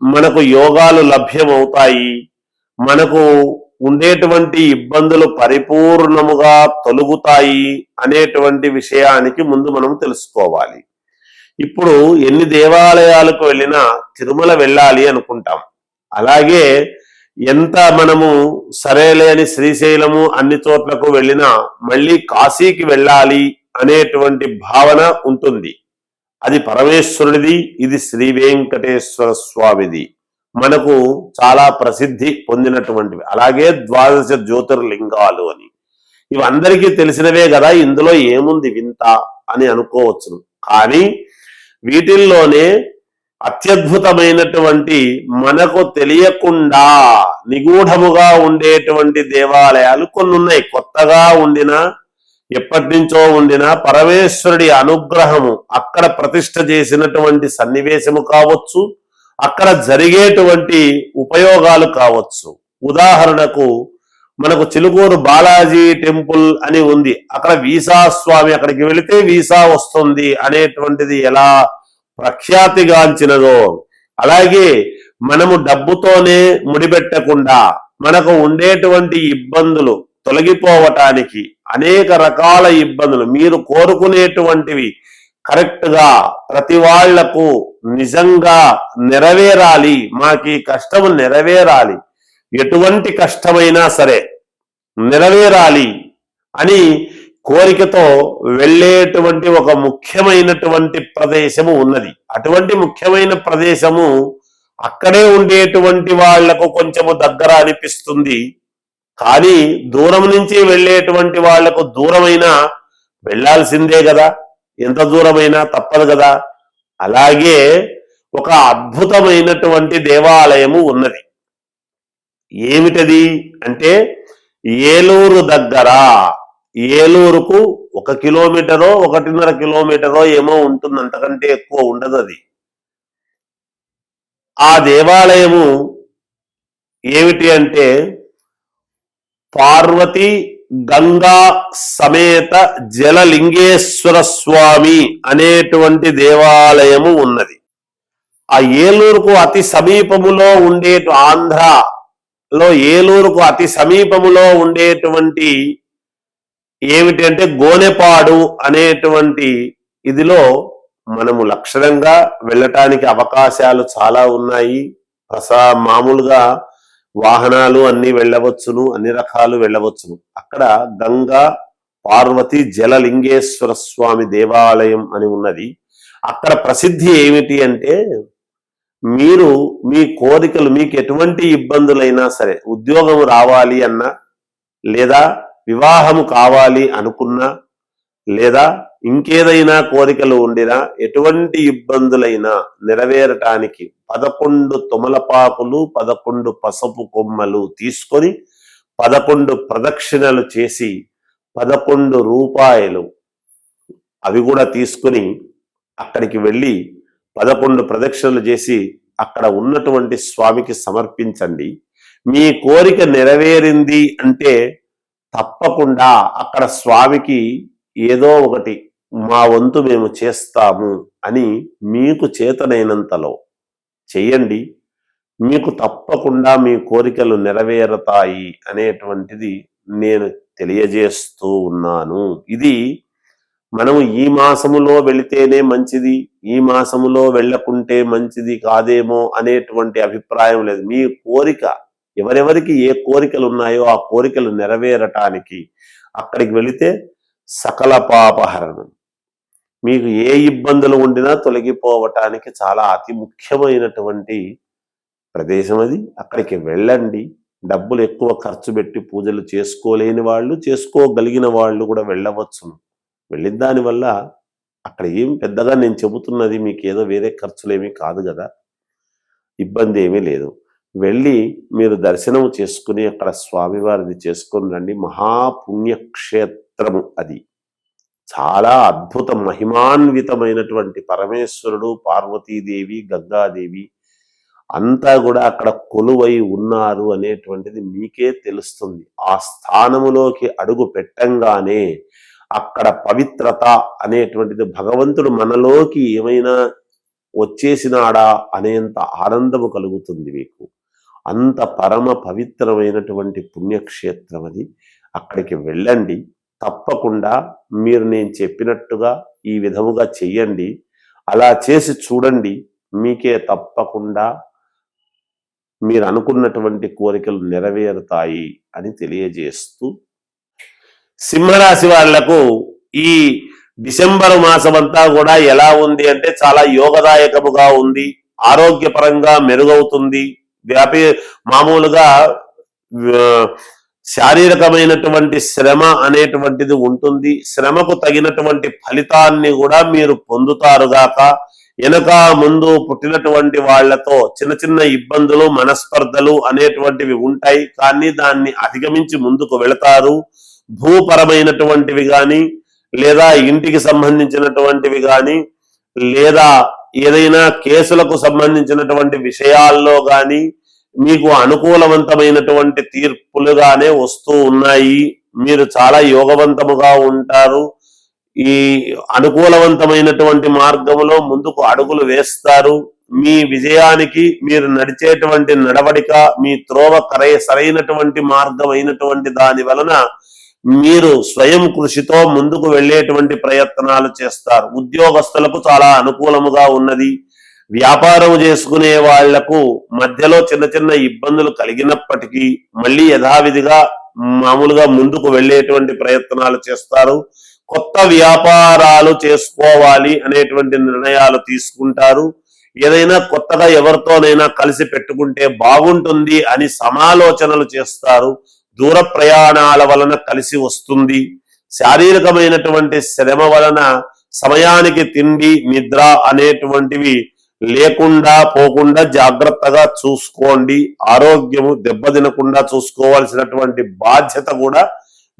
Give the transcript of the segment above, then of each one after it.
మనకు యోగాలు లభ్యమవుతాయి. మనకు ఉండేటువంటి ఇబ్బందులు పరిపూర్ణముగా తొలుగుతాయి అనేటువంటి విషయానికి ముందు మనం తెలుసుకోవాలి. ఇప్పుడు ఎన్ని దేవాలయాలకు వెళ్ళినా తిరుమల వెళ్ళాలి అనుకుంటాం. అలాగే ఎంత మనము సరేలే అని శ్రీశైలము అన్ని చోట్లకు వెళ్ళినా మళ్ళీ కాశీకి వెళ్ళాలి అనేటువంటి భావన ఉంటుంది. అది పరమేశ్వరుడిది ఇది శ్రీ వెంకటేశ్వర స్వామిది. మనకు చాలా ప్రసిద్ధి పొందినటువంటివి. అలాగే ద్వాదశ జ్యోతిర్లింగాలు అని. ఇవి అందరికీ తెలిసినవే కదా ఇందులో ఏముంది వింత అని అనుకోవచ్చును. కానీ వీటిల్లోనే అత్యద్భుతమైనటువంటి మనకు తెలియకుండా నిగూఢముగా ఉండేటువంటి దేవాలయాలు కొన్ని ఉన్నాయి కొత్తగా ఉండిన ఎప్పటి నుంచో ఉండిన పరమేశ్వరుడి అనుగ్రహము అక్కడ ప్రతిష్ట చేసినటువంటి సన్నివేశము కావచ్చు అక్కడ జరిగేటువంటి ఉపయోగాలు కావచ్చు. ఉదాహరణకు మనకు చిలుకూరు బాలాజీ టెంపుల్ అని ఉంది. అక్కడ వీసా స్వామి అక్కడికి వెళితే వీసా వస్తుంది అనేటువంటిది ఎలా ప్రఖ్యాతిగాంచినదో అలాగే మనము డబ్బుతోనే ముడిపెట్టకుండా మనకు ఉండేటువంటి ఇబ్బందులు తొలగిపోవటానికి అనేక రకాల ఇబ్బందులు. మీరు కోరుకునేటువంటివి కరెక్ట్గా ప్రతి వాళ్ళకు నిజంగా నెరవేరాలి. మాకు కష్టం నెరవేరాలి. ఎటువంటి కష్టమైనా సరే నెరవేరాలి అని కోరికతో వెళ్ళేటువంటి ఒక ముఖ్యమైనటువంటి ప్రదేశము ఉన్నది. అటువంటి ముఖ్యమైన ప్రదేశము అక్కడే ఉండేటువంటి వాళ్ళకు కొంచెము దగ్గర అనిపిస్తుంది. కానీ దూరం నుంచి వెళ్ళేటువంటి వాళ్ళకు దూరమైన వెళ్ళాల్సిందే కదా. ఎంత దూరమైనా తప్పదు కదా. అలాగే ఒక అద్భుతమైనటువంటి దేవాలయము ఉన్నది. ఏమిటది అంటే ఏలూరు దగ్గర ఏలూరుకు ఒక కిలోమీటరో ఒకటిన్నర కిలోమీటరో ఏమో ఉంటుంది అంతకంటే ఎక్కువ ఉండదు అది. ఆ దేవాలయము ఏమిటి అంటే పార్వతి గంగా సమేత జలలింగేశ్వర స్వామి అనేటువంటి దేవాలయము ఉన్నది. ఆ ఏలూరుకు అతి సమీపములో ఉండే ఆంధ్రలో ఏలూరుకు అతి సమీపములో ఉండేటువంటి ఏమిటంటే గోనెపాడు అనేటువంటి ఇదిలో మనము లక్షణంగా వెళ్ళటానికి అవకాశాలు చాలా ఉన్నాయి. ప్రసా మామూలుగా వాహనాలు అన్ని వెళ్ళవచ్చును అన్ని రకాలు వెళ్ళవచ్చును. అక్కడ గంగా పార్వతి జలలింగేశ్వర స్వామి దేవాలయం అని ఉన్నది. అక్కడ ప్రసిద్ధి ఏమిటి అంటే మీరు మీ కోరికలు మీకు ఎటువంటి ఇబ్బందులైనా సరే ఉద్యోగం రావాలి అన్నా లేదా వివాహము కావాలి అనుకున్నా లేదా ఇంకేదైనా కోరికలు ఉండినా ఎటువంటి ఇబ్బందులైనా నెరవేరటానికి పదకొండు తుమలపాకులు పదకొండు పసుపు కొమ్మలు తీసుకొని పదకొండు ప్రదక్షిణలు చేసి పదకొండు రూపాయలు అవి కూడా తీసుకుని అక్కడికి వెళ్ళి పదకొండు ప్రదక్షిణలు చేసి అక్కడ ఉన్నటువంటి స్వామికి సమర్పించండి. మీ కోరిక నెరవేరింది అంటే తప్పకుండా అక్కడ స్వామికి ఏదో ఒకటి మా వంతు మేము చేస్తాము అని మీకు చేతనైనంతలో చెయ్యండి. మీకు తప్పకుండా మీ కోరికలు నెరవేరుతాయి అనేటువంటిది నేను తెలియజేస్తూ ఉన్నాను. ఇది మనము ఈ మాసములో వెళితేనే మంచిది ఈ మాసములో వెళ్ళకుంటే మంచిది కాదేమో అనేటువంటి అభిప్రాయం లేదు. మీ కోరిక ఎవరెవరికి ఏ కోరికలు ఉన్నాయో ఆ కోరికలు నెరవేరటానికి అక్కడికి వెళితే సకల పాపహరణం. మీకు ఏ ఇబ్బందులు ఉండినా తొలగిపోవటానికి చాలా అతి ముఖ్యమైనటువంటి ప్రదేశం అది. అక్కడికి వెళ్ళండి. డబ్బులు ఎక్కువ ఖర్చు పెట్టి పూజలు చేసుకోలేని వాళ్ళు చేసుకోగలిగిన వాళ్ళు కూడా వెళ్ళవచ్చును. వెళ్ళిన దానివల్ల అక్కడ ఏం పెద్దగా నేను చెబుతున్నది మీకు ఏదో వేరే ఖర్చులేమీ కాదు కదా. ఇబ్బంది ఏమీ లేదు. వెళ్ళి మీరు దర్శనం చేసుకుని అక్కడ స్వామివారిది చేసుకొని రండి. మహాపుణ్యక్షేత్రము అది. చాలా అద్భుత మహిమాన్వితమైనటువంటి పరమేశ్వరుడు పార్వతీదేవి గంగాదేవి అంతా కూడా అక్కడ కొలువై ఉన్నారు అనేటువంటిది మీకే తెలుస్తుంది. ఆ స్థానములోకి అడుగు పెట్టంగానే అక్కడ పవిత్రత అనేటువంటిది భగవంతుడు మనలోకి ఏమైనా వచ్చేసినాడా అనేంత ఆనందము కలుగుతుంది మీకు. అంత పరమ పవిత్రమైనటువంటి పుణ్యక్షేత్రం అది అక్కడికి వెళ్ళండి. తప్పకుండా మీరు నేను చెప్పినట్టుగా ఈ విధముగా చెయ్యండి. అలా చేసి చూడండి. మీకే తప్పకుండా మీరు అనుకున్నటువంటి కోరికలు నెరవేరుతాయి అని తెలియజేస్తూ సింహరాశి వాళ్ళకు ఈ డిసెంబర్ మాసం అంతా కూడా ఎలా ఉంది అంటే చాలా యోగదాయకముగా ఉంది. ఆరోగ్యపరంగా మెరుగవుతుంది. వ్యాపి మామూలుగా శారీరకమైనటువంటి శ్రమ అనేటువంటిది ఉంటుంది. శ్రమకు తగినటువంటి ఫలితాన్ని కూడా మీరు పొందుతారుగాక వెనక ముందు పుట్టినటువంటి వాళ్ళతో చిన్న చిన్న ఇబ్బందులు మనస్పర్ధలు అనేటువంటివి ఉంటాయి. కానీ దాన్ని అధిగమించి ముందుకు వెళతారు. భూపరమైనటువంటివి గాని లేదా ఇంటికి సంబంధించినటువంటివి గాని లేదా ఏదైనా కేసులకు సంబంధించినటువంటి విషయాల్లో కానీ మీకు అనుకూలవంతమైనటువంటి తీర్పులుగానే వస్తూ ఉన్నాయి. మీరు చాలా యోగవంతముగా ఉంటారు. ఈ అనుకూలవంతమైనటువంటి మార్గములో ముందుకు అడుగులు వేస్తారు. మీ విజయానికి మీరు నడిచేటువంటి నడవడిక మీ త్రోవ కరై సరైనటువంటి మార్గం అయినటువంటి దాని వలన మీరు స్వయం కృషితో ముందుకు వెళ్ళేటువంటి ప్రయత్నాలు చేస్తారు. ఉద్యోగస్తులకు చాలా అనుకూలముగా ఉన్నది. వ్యాపారం చేసుకునే వాళ్ళకు మధ్యలో చిన్న చిన్న ఇబ్బందులు కలిగినప్పటికీ మళ్ళీ యథావిధిగా మామూలుగా ముందుకు వెళ్ళేటువంటి ప్రయత్నాలు చేస్తారు. కొత్త వ్యాపారాలు చేసుకోవాలి అనేటువంటి నిర్ణయాలు తీసుకుంటారు. ఏదైనా కొత్తగా ఎవరితోనైనా కలిసి పెట్టుకుంటే బాగుంటుంది అని సమాలోచనలు చేస్తారు. దూర ప్రయాణాల వలన కలిసి వస్తుంది. శారీరకమైనటువంటి శ్రమ వలన సమయానికి తిండి నిద్ర అనేటువంటివి లేకుండా పోకుండా జాగ్రత్తగా చూసుకోండి. ఆరోగ్యము దెబ్బతినకుండా చూసుకోవాల్సినటువంటి బాధ్యత కూడా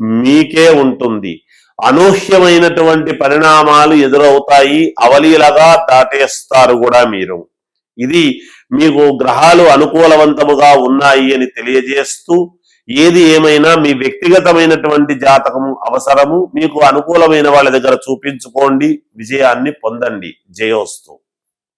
మీకే ఉంటుంది. అనూహ్యమైనటువంటి పరిణామాలు ఎదురవుతాయి. అవలీలగా దాటేస్తారు కూడా మీరు. ఇది మీకు గ్రహాలు అనుకూలవంతముగా ఉన్నాయి అని తెలియజేస్తూ ఏది ఏమైనా మీ వ్యక్తిగతమైనటువంటి జాతకము అవసరము మీకు అనుకూలమైన వాళ్ళ దగ్గర చూపించుకోండి. విజయాన్ని పొందండి. జయోస్తు.